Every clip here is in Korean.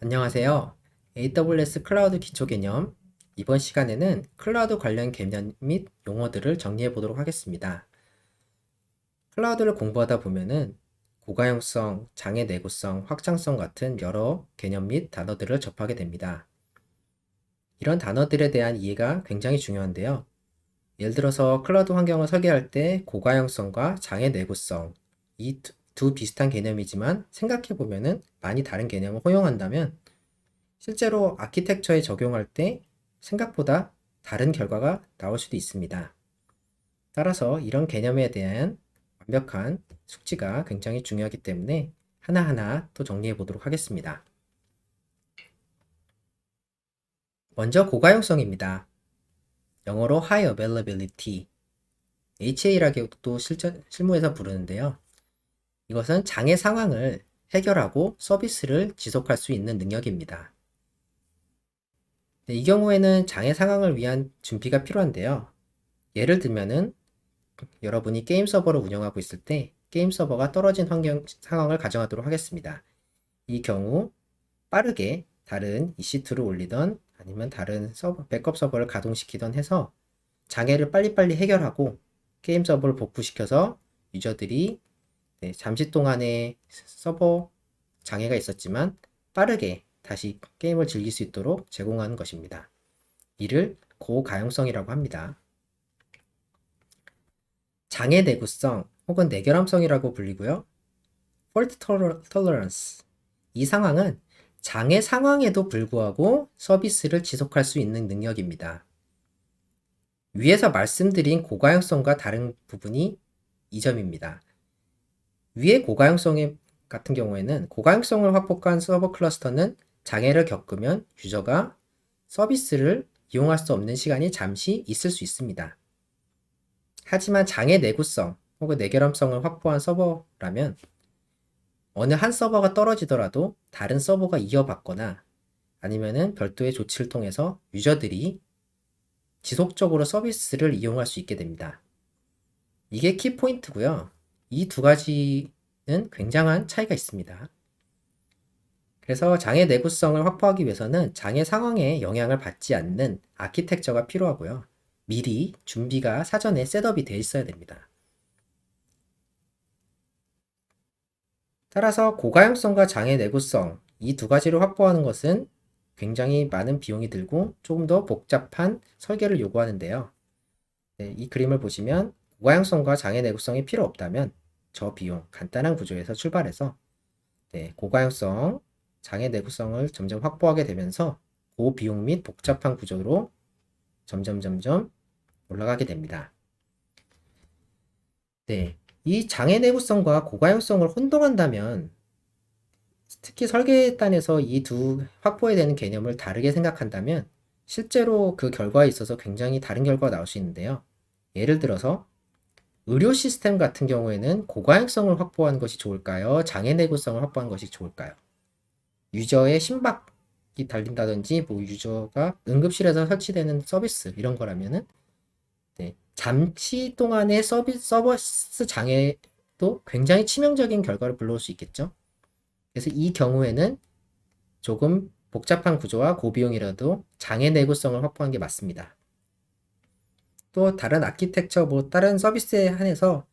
안녕하세요. AWS 클라우드 기초 개념. 이번 시간에는 클라우드 관련 개념 및 용어들을 정리해 보도록 하겠습니다. 클라우드를 공부하다 보면은 고가용성, 장애 내구성, 확장성 같은 여러 개념 및 단어들을 접하게 됩니다. 이런 단어들에 대한 이해가 굉장히 중요한데요. 예를 들어서 클라우드 환경을 설계할 때 고가용성과 장애 내구성, 이 두 비슷한 개념이지만 생각해 보면은 많이 다른 개념을 허용한다면 실제로 아키텍처에 적용할 때 생각보다 다른 결과가 나올 수도 있습니다. 따라서 이런 개념에 대한 완벽한 숙지가 굉장히 중요하기 때문에 하나하나 또 정리해 보도록 하겠습니다. 먼저 고가용성입니다. 영어로 High Availability, HA라고도 실전, 실무에서 부르는데요. 이것은 장애 상황을 해결하고 서비스를 지속할 수 있는 능력입니다. 네, 이 경우에는 장애 상황을 위한 준비가 필요한데요. 예를 들면은 여러분이 게임 서버를 운영하고 있을 때 게임 서버가 떨어진 환경 상황을 가정하도록 하겠습니다. 이 경우 빠르게 다른 EC2를 올리던 아니면 다른 서버, 백업 서버를 가동시키던 해서 장애를 빨리빨리 해결하고 게임 서버를 복구시켜서 유저들이 네, 잠시 동안의 서버 장애가 있었지만 빠르게 다시 게임을 즐길 수 있도록 제공하는 것입니다. 이를 고가용성이라고 합니다. 장애 내구성 혹은 내결함성이라고 불리고요. fault tolerance 이 상황은 장애 상황에도 불구하고 서비스를 지속할 수 있는 능력입니다. 위에서 말씀드린 고가용성과 다른 부분이 이 점입니다. 위의 고가용성 같은 경우에는 고가용성을 확보한 서버 클러스터는 장애를 겪으면 유저가 서비스를 이용할 수 없는 시간이 잠시 있을 수 있습니다. 하지만 장애 내구성 혹은 내결함성을 확보한 서버라면 어느 한 서버가 떨어지더라도 다른 서버가 이어받거나 아니면은 별도의 조치를 통해서 유저들이 지속적으로 서비스를 이용할 수 있게 됩니다. 이게 키포인트고요. 이 두 가지 는 굉장한 차이가 있습니다. 그래서 장애 내구성을 확보하기 위해서는 장애 상황에 영향을 받지 않는 아키텍처가 필요하고요. 미리 준비가 사전에 셋업이 되어 있어야 됩니다. 따라서 고가용성과 장애 내구성 이 두 가지를 확보하는 것은 굉장히 많은 비용이 들고 조금 더 복잡한 설계를 요구하는데요. 네, 이 그림을 보시면 고가용성과 장애 내구성이 필요 없다면 저 비용 간단한 구조에서 출발해서 네, 고가용성, 장애 내구성을 점점 확보하게 되면서 고비용 및 복잡한 구조로 점점 점점 올라가게 됩니다. 네, 이 장애 내구성과 고가용성을 혼동한다면 특히 설계단에서 이 두 확보해야 되는 개념을 다르게 생각한다면 실제로 그 결과에 있어서 굉장히 다른 결과가 나올 수 있는데요. 예를 들어서 의료 시스템 같은 경우에는 고가용성을 확보하는 것이 좋을까요? 장애 내구성을 확보하는 것이 좋을까요? 유저의 심박이 달린다든지 뭐 유저가 응급실에서 설치되는 서비스 이런 거라면은 네, 잠시 동안의 서비스 서비스 장애도 굉장히 치명적인 결과를 불러올 수 있겠죠. 그래서 이 경우에는 조금 복잡한 구조와 고비용이라도 장애 내구성을 확보하는 게 맞습니다. 또 다른 아키텍처 뭐 다른 서비스에 한해서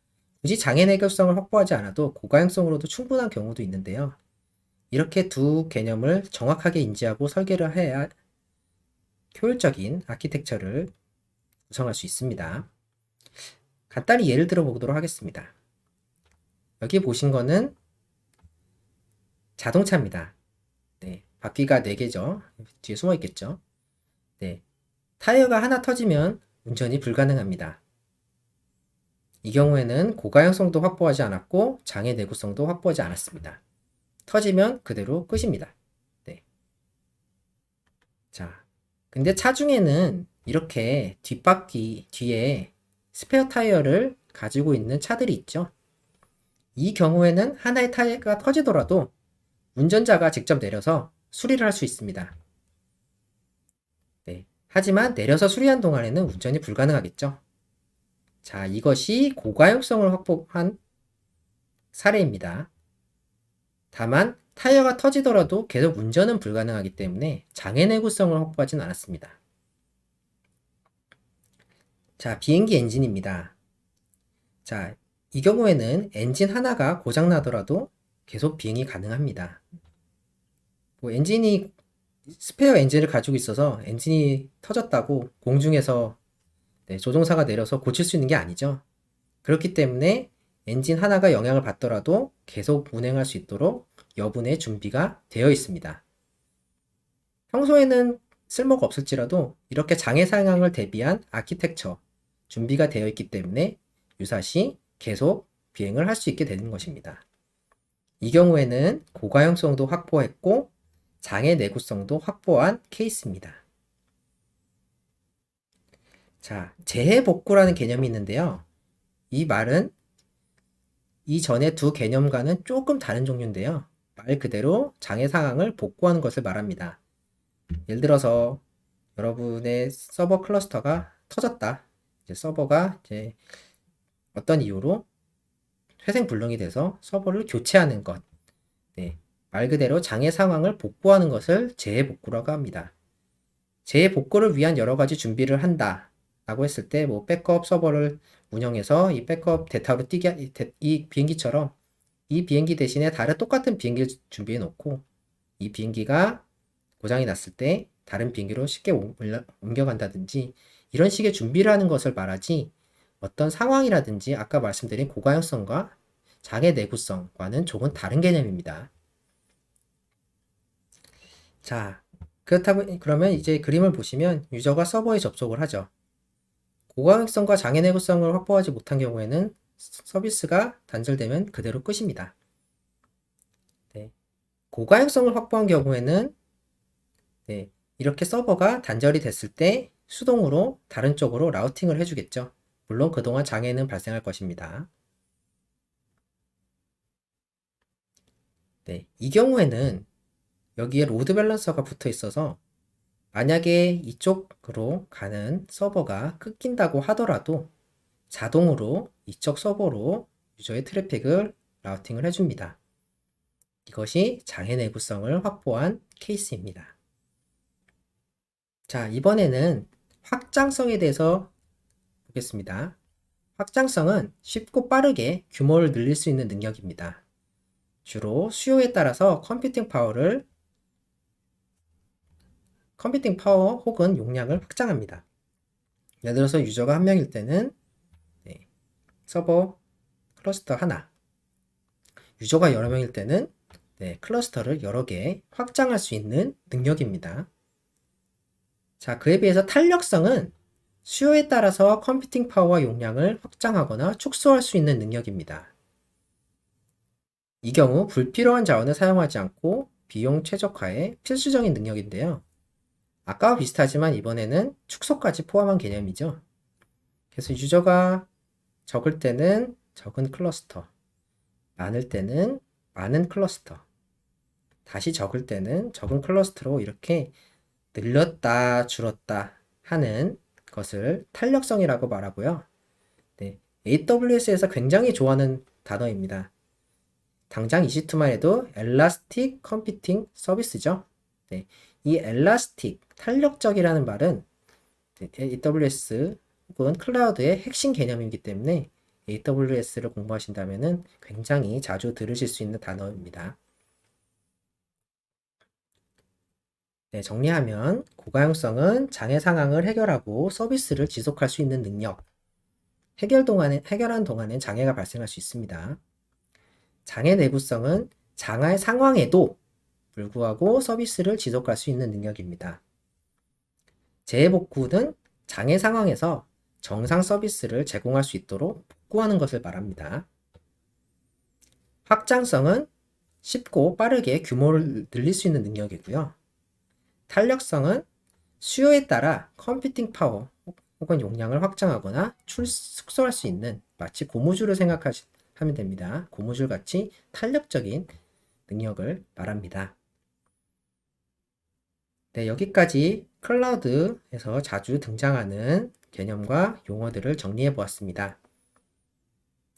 굳이 장애 내구성을 확보하지 않아도 고가용성으로도 충분한 경우도 있는데요. 이렇게 두 개념을 정확하게 인지하고 설계를 해야 효율적인 아키텍처를 구성할 수 있습니다. 간단히 예를 들어 보도록 하겠습니다. 여기 보신 거는 자동차입니다. 네, 바퀴가 4개죠. 뒤에 숨어 있겠죠. 네, 타이어가 하나 터지면 운전이 불가능합니다. 이 경우에는 고가용성도 확보하지 않았고 장애 내구성도 확보하지 않았습니다. 터지면 그대로 끝입니다. 네. 자, 근데 차 중에는 이렇게 뒷바퀴 뒤에 스페어 타이어를 가지고 있는 차들이 있죠. 이 경우에는 하나의 타이어가 터지더라도 운전자가 직접 내려서 수리를 할 수 있습니다. 네. 하지만 내려서 수리한 동안에는 운전이 불가능하겠죠. 자, 이것이 고가용성을 확보한 사례입니다. 다만 타이어가 터지더라도 계속 운전은 불가능하기 때문에 장애 내구성을 확보하진 않았습니다. 자, 비행기 엔진입니다. 자, 이 경우에는 엔진 하나가 고장나더라도 계속 비행이 가능합니다. 뭐 엔진이 스페어 엔진을 가지고 있어서 엔진이 터졌다고 공중에서 네, 조종사가 내려서 고칠 수 있는 게 아니죠. 그렇기 때문에 엔진 하나가 영향을 받더라도 계속 운행할 수 있도록 여분의 준비가 되어 있습니다. 평소에는 쓸모가 없을지라도 이렇게 장애 상황을 대비한 아키텍처 준비가 되어 있기 때문에 유사시 계속 비행을 할 수 있게 되는 것입니다. 이 경우에는 고가형성도 확보했고 장애 내구성도 확보한 케이스입니다. 자, 재해 복구라는 개념이 있는데요. 이 말은 이전의 두 개념과는 조금 다른 종류인데요. 말 그대로 장애 상황을 복구하는 것을 말합니다. 예를 들어서 여러분의 서버 클러스터가 터졌다. 이제 서버가 이제 어떤 이유로 회생불능이 돼서 서버를 교체하는 것. 네, 말 그대로 장애 상황을 복구하는 것을 재해복구라고 합니다. 재해복구를 위한 여러 가지 준비를 한다. 라고 했을 때, 뭐, 백업 서버를 운영해서 이 백업 데이터로 뛰게, 이, 데- 이 비행기처럼 이 비행기 대신에 다른 똑같은 비행기를 준비해 놓고 이 비행기가 고장이 났을 때 다른 비행기로 쉽게 옮겨간다든지 이런 식의 준비를 하는 것을 말하지 어떤 상황이라든지 아까 말씀드린 고가형성과 장애 내구성과는 조금 다른 개념입니다. 자, 그렇다고 그러면 이제 그림을 보시면 유저가 서버에 접속을 하죠. 고가형성과 장애 내구성을 확보하지 못한 경우에는 서- 서비스가 단절되면 그대로 끝입니다. 네. 고가형성을 확보한 경우에는 네, 이렇게 서버가 단절이 됐을 때 수동으로 다른 쪽으로 라우팅을 해주겠죠. 물론 그동안 장애는 발생할 것입니다. 네, 이 경우에는 여기에 로드 밸런서가 붙어 있어서 만약에 이쪽으로 가는 서버가 끊긴다고 하더라도 자동으로 이쪽 서버로 유저의 트래픽을 라우팅을 해줍니다. 이것이 장애 내구성을 확보한 케이스입니다. 자, 이번에는 확장성에 대해서 보겠습니다. 확장성은 쉽고 빠르게 규모를 늘릴 수 있는 능력입니다. 주로 수요에 따라서 컴퓨팅 파워를 컴퓨팅 파워 혹은 용량을 확장합니다. 예를 들어서 유저가 한 명일 때는 네, 서버 클러스터 하나, 유저가 여러 명일 때는 네, 클러스터를 여러 개 확장할 수 있는 능력입니다. 자, 그에 비해서 탄력성은 수요에 따라서 컴퓨팅 파워와 용량을 확장하거나 축소할 수 있는 능력입니다. 이 경우 불필요한 자원을 사용하지 않고 비용 최적화에 필수적인 능력인데요. 아까와 비슷하지만 이번에는 축소까지 포함한 개념이죠. 그래서 유저가 적을 때는 적은 클러스터, 많을 때는 많은 클러스터, 다시 적을 때는 적은 클러스터로 이렇게 늘렸다 줄었다 하는 것을 탄력성이라고 말하고요. 네, AWS에서 굉장히 좋아하는 단어입니다. 당장 EC2만 해도 Elastic Service죠. 네, 이 Elastic, 탄력적이라는 말은 AWS 혹은 클라우드의 핵심 개념이기 때문에 AWS를 공부하신다면 굉장히 자주 들으실 수 있는 단어입니다. 네, 정리하면 고가형성은 장애 상황을 해결하고 서비스를 지속할 수 있는 능력. 해결 동안에, 해결한 동안에 장애가 발생할 수 있습니다. 장애 내구성은 장애 상황에도 불구하고 서비스를 지속할 수 있는 능력입니다. 재해복구는 장애 상황에서 정상 서비스를 제공할 수 있도록 복구하는 것을 말합니다. 확장성은 쉽고 빠르게 규모를 늘릴 수 있는 능력이고요. 탄력성은 수요에 따라 컴퓨팅 파워 혹은 용량을 확장하거나 출, 축소할 수 있는 마치 고무줄을 생각하면 됩니다. 고무줄 같이 탄력적인 능력을 말합니다. 네, 여기까지 클라우드에서 자주 등장하는 개념과 용어들을 정리해 보았습니다.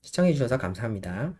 시청해 주셔서 감사합니다.